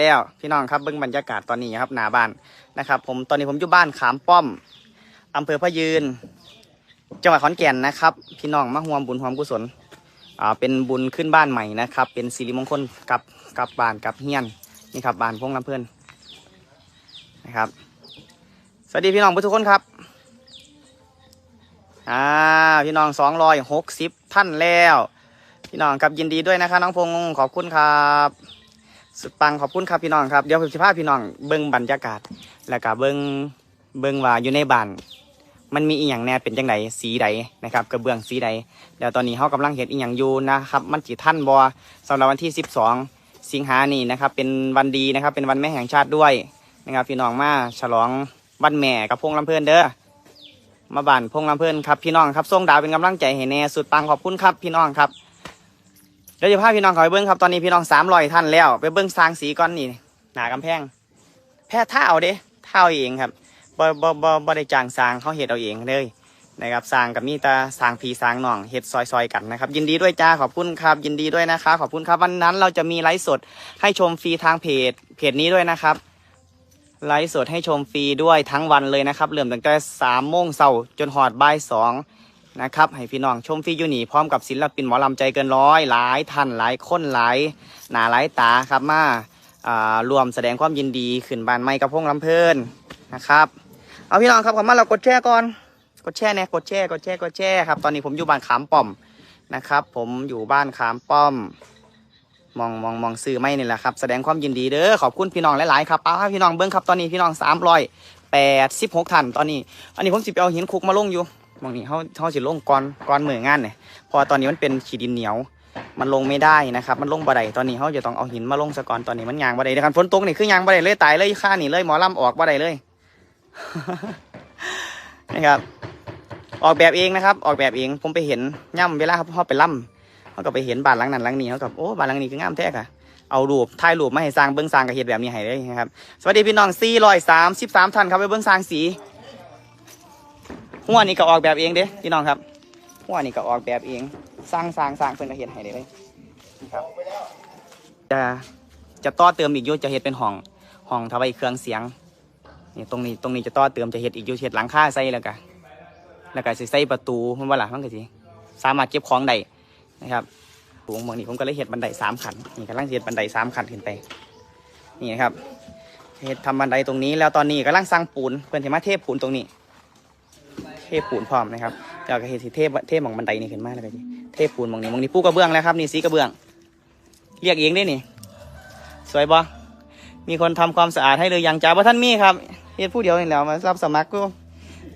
แล้วพี่น้องครับเบื้องบรรยากาศตอนนี้ครับหน้าบ้านนะครับ ผมตอนนี้ผมอยู่บ้านขามป้อมอำเภอพะยืน จังหวัดขอนแก่นนะครับ พี่น้องมาห่วมบุญห่วมกุศลอ่าเป็นบุญขึ้นบ้านใหม่นะครับ เป็นสิริมงคลกับกับบ้านกับเฮียนนี่ครับบ้านพงลำเพื่อนนะครับ สวัสดีพี่น้องทุกคนครับอ่าพี่น้องสองร้อยหกสิบท่านแล้ว พี่น้องครับยินดีด้วยนะครับน้องพงษ์ขอบคุณครับ สุดปังขอบคุณครับพี่น้องครับเดี๋ยวผมจะพาพี่น้องเบิ้งบรรยากาศ แล้วก็เบิ้งเบิ้งว่าอยู่ในบ้านมันมีอีหยังแน่เป็นจังไดสีใดนะครับกระเบื้องสีใดเดี๋ยวตอนนี้เขากำลังเห็นอีหยังอยู่นะครับ มันจีท่านบอสำหรับวันที่ 12 สิงหานี่นะครับ เป็นวันดีนะครับ เป็นวันแม่แห่งชาติด้วยนะครับ พี่น้องมาฉลองวันแม่กับพงลำเพลินเด้อมาบ้านพงลำเพลินครับพี่น้องครับส่งดาวเป็นกำลังใจให้แน่สุดปังขอบคุณครับพี่น้องครับ เดี๋ยวจะพาพี่น้องเขาไปเบิ้งครับตอนนี้พี่น้องสามรอยท่านแล้ว ไปเบิ้งสร้างสีก้อนนี่หนากำแพง แพ้ท่าเอาเด้ท่าเองครับบ่บ่บ่บ่ได้จ้างสร้างเขาเฮ็ดเอาเองเลยนะครับสร้างกับมีตาสร้างพีสร้างน้องเฮ็ดซอย ๆ กันนะครับ ยินดีด้วยจ้าขอบคุณครับยินดีด้วยนะคะ ขอบคุณครับวันนั้นเราจะมีไลฟ์สดให้ชมฟรีทางเพจเพจนี้ด้วยนะครับไลฟ์สดให้ชมฟรีด้วยทั้งวันเลยนะครับเริ่มตั้งแต่สามโมงเช้าจนหอดบ่ายสอง นะครับให้พี่น้องชมฟรีอยู่นี่พร้อมกับศิลปินหมอลำใจเกินร้อยหลายท่านหลายคนหลายหนาหลายตาครับมาารวมแสดงความยินดีขึ้นบานไม้กระพงลำเพลินนะครับเอาพี่น้องครับขอมาเรากดแชร์ก่อนกดแชร์เนี่ยกดแชร์กดแชร์กดแชร์ครับตอนนี้ผมอยู่บ้านขามป้อมนะครับ ผมอยู่บ้านขามป้อม มองมองมองซื้อไม่นี่แหละครับแสดงความยินดีเด้อขอบคุณพี่น้องหลายๆครับเอาพี่น้องเบิ้งครับตอนนี้พี่น้องสามร้อยแปดสิบหกท่านตอนนี้ อันนี้ผมสิไปเอาหินคุกมาลงอยู่ บางนี้เขาเขาสิลงก่อนก่อนมืองานเนี่ยเพอตอนนี้มันเป็นขีดินเหนียว มันลงไม่ได้นะครับ มันลงบ่ได้ตอนนี้เขาจะต้องเอาหินมาลงซะก่อนตอนนี้มันยางบ่ได้เดี๋ยวคันฝนตกนี่คือยางบ่ได้เลยตายเลยค่านี่เลยหมอลำออกบ่ได้เลยนะครับ ออกแบบเองนะครับ ออกแบบเองผมไปเห็นย่ำเวลาเขาไปล่ำเขาก็ไปเห็นบ้านหลังนั้นหลังนี้เขากับโอ้บ้านหลังนี้คืองามแท้ค่ะเอารูปถ่ายรูปมาให้สร้างเบื้องสร้างกับเห็ดแบบนี้ให้เลยนะครับ สวัสดีพี่น้อง433ท่านครับไปเบื้องสร้างสี หัวนี่ก็ออกแบบเองเด้พี่น้องครับหัวนี่ก็ออกแบบเองสร้างสร้างสร้างเพิ่อนก็เฮ็ดให้ได้เลยครับจะจะต่อเติมอีกยู่จะเฮ็ดเป็นห้องห้องทำไว้เครื่องเสียงนี่ตรงนี้ตรงนี้จะต่อเติมจะเฮ็ดอีกยู่เฮ็ดหลังคาใส่แล้วก็แล้วก็สิใส่ประตูมันว่าล่ะมันก็สิสามารถเก็บของได้นะครับสูงบางนี้ผมก็เลยเฮ็ดบันไดสามขันนี่กำลังเฮ็ดบันไดสามขันขึ้นไปนี่นะครับเฮ็ดทำบันไดตรงนี้แล้วตอนนี้กำลังสร้างปูนเพิ่อนสิมาเทพปูนตรงนี้ เทปูนพร้อมนะครับเดี๋ยวก็เห็นสิเทพเทพมองบันไดนี่ขึ้นมาแล้วก็เทปูนมองนี้มองนี้ปูกระเบื้องแล้วครับนี่สีกระเบื้อง เรียกเองได้นี่ สวยบ่มีคนทำความสะอาดให้เลยยังจ้าบ่ท่านมีครับเฮ็ดผู้เดียวนี่แหล้วมารับสมัครกู